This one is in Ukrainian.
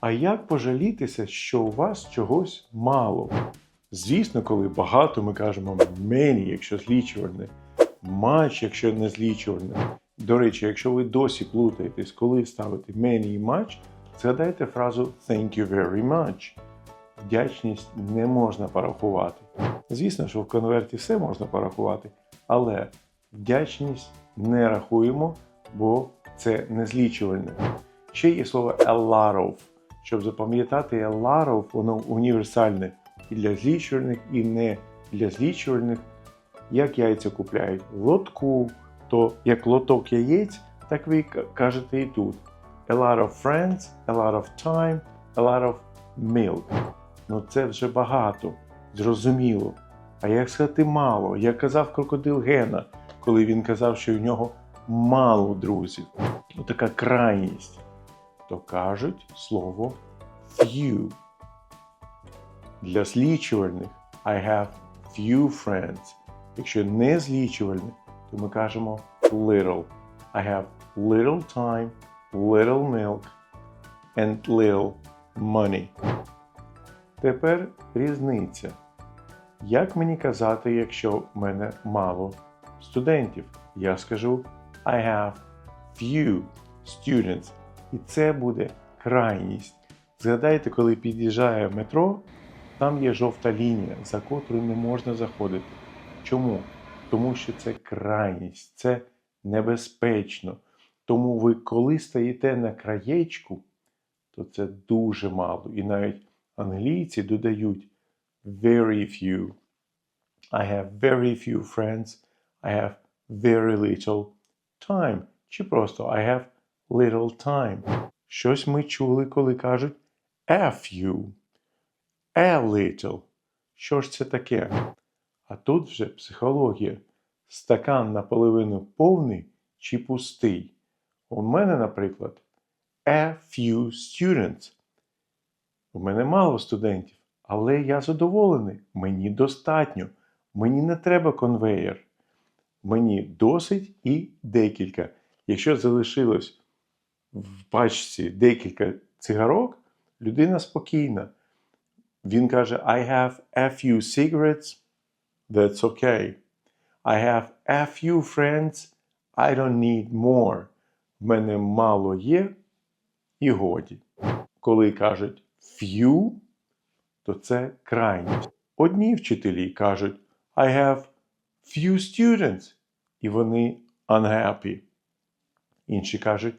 А як пожалітися, що у вас чогось мало? Звісно, коли багато, ми кажемо many, якщо злічувальне, much, якщо не злічувальне. До речі, якщо ви досі плутаєтесь, коли ставити many і much, згадайте фразу thank you very much. Вдячність не можна порахувати. Звісно, що в конверті все можна порахувати, але вдячність не рахуємо, бо це не злічувальне. Ще є слово a lot of. Щоб запам'ятати of, воно універсальне і для злічувальних, і не для злічувальних. Як яйця купляють в лотку, то як лоток яєць, так ви кажете і тут. A lot of friends, a lot of time, a lot of milk. Ну це вже багато, зрозуміло. А як сказати мало? Як казав крокодил Гена, коли він казав, що в нього мало друзів. Ну, така крайність. То кажуть слово few. Для злічувальних I have few friends. Якщо не злічувальних, то ми кажемо little. I have little time, little milk and little money. Тепер різниця. Як мені казати, якщо в мене мало студентів? Я скажу I have few students. І це буде крайність. Згадайте, коли під'їжджає метро, там є жовта лінія, за котрою не можна заходити. Чому? Тому що це крайність, це небезпечно. Тому ви, коли стоїте на краєчку, то це дуже мало. І навіть англійці додають very few. I have very few friends. I have very little time. Чи просто I have little time. Щось ми чули, коли кажуть a few, a little. Що ж це таке? А тут вже психологія. Стакан наполовину повний чи пустий. У мене, наприклад, a few students. У мене мало студентів, але я задоволений. Мені достатньо. Мені не треба конвеєр. Мені досить і декілька. Якщо залишилось в пачці декілька цигарок, людина спокійна. Він каже: I have a few cigarettes. That's okay. I have a few friends. I don't need more. В мене мало є і годі. Коли кажуть few, то це крайність. Одні вчителі кажуть I have few students, і вони unhappy. Інші кажуть